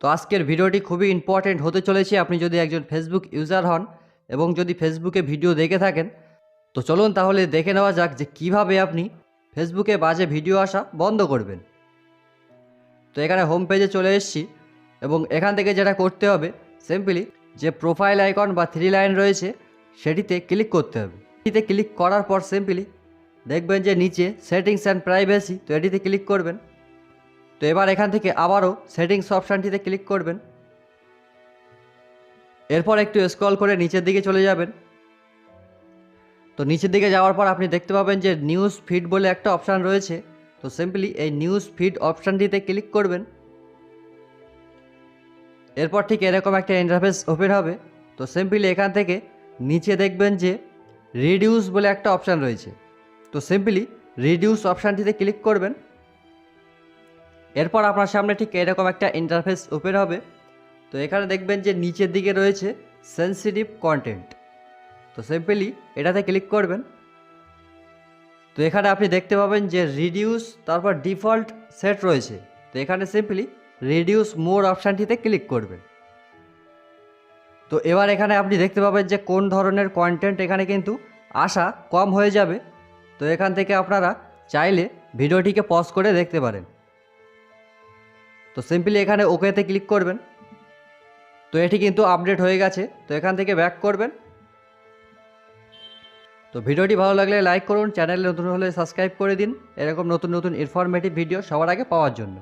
তো আজকের ভিডিওটি খুবই ইম্পর্টেন্ট হতে চলেছে। আপনি যদি একজন ফেসবুক ইউজার হন এবং যদি ফেসবুকে ভিডিও দেখে থাকেন, তো চলুন তাহলে দেখে নেওয়া যাক যে কীভাবে আপনি ফেসবুকে বাজে ভিডিও আসা বন্ধ করবেন। তো এখানে হোম পেজে চলে এসেছি এবং এখান থেকে যেটা করতে হবে সিম্পলি যে প্রোফাইল আইকন বা থ্রি লাইন রয়েছে, সেটিতে ক্লিক করতে হবে। এটিতে ক্লিক করার পর সিম্পলি দেখবেন যে নিচে সেটিংস অ্যান্ড প্রাইভেসি তো এটিতে ক্লিক করবেন। তো এবার এখান থেকে আবারও সেটিংস অপশানটিতে ক্লিক করবেন। এরপর একটু স্ক্রল করে নিচের দিকে চলে যাবেন। তো নিচের দিকে যাওয়ার পর আপনি দেখতে পাবেন যে নিউজ ফিড বলে একটা অপশান রয়েছে। তো সিম্পলি এই নিউজ ফিড অপশানটিতে ক্লিক করবেন। এরপর ঠিক এরকম একটা ইন্টারফেস ওপেন হবে। তো সিম্পলি এখান থেকে নিচে দেখবেন যে রিডিউস বলে একটা অপশান রয়েছে। তো সিম্পলি রিডিউস অপশানটিতে ক্লিক করবেন। এরপর আপনার সামনে ঠিক এরকম একটা ইন্টারফেস ওপেন হবে। তো এখানে দেখবেন যে নিচের দিকে রয়েছে সেন্সিটিভ কন্টেন্ট তো সিম্পলি এটাতে ক্লিক করবেন। তো এখানে আপনি দেখতে পাবেন যে রিডিউস তারপর ডিফল্ট সেট রয়েছে। তো এখানে সিম্পলি রিডিউস মোর অপশানটিতে ক্লিক করবেন। তো এবার এখানে আপনি দেখতে পাবেন যে কোন ধরনের কন্টেন্ট এখানে কিন্তু আসা কম হয়ে যাবে। তো এখান থেকে আপনারা চাইলে ভিডিওটিকে পজ করে দেখতে পারেন। তো সিম্পলি এখানে ওকেতে ক্লিক করবেন। তো এটি কিন্তু আপডেট হয়ে গেছে। তো এখান থেকে ব্যাক করবেন। তো ভিডিওটি ভালো লাগলে লাইক করুন চ্যানেলে নতুন হলে সাবস্ক্রাইব করে দিন। এরকম নতুন নতুন ইনফরমেটিভ ভিডিও সবার আগে পাওয়ার জন্য।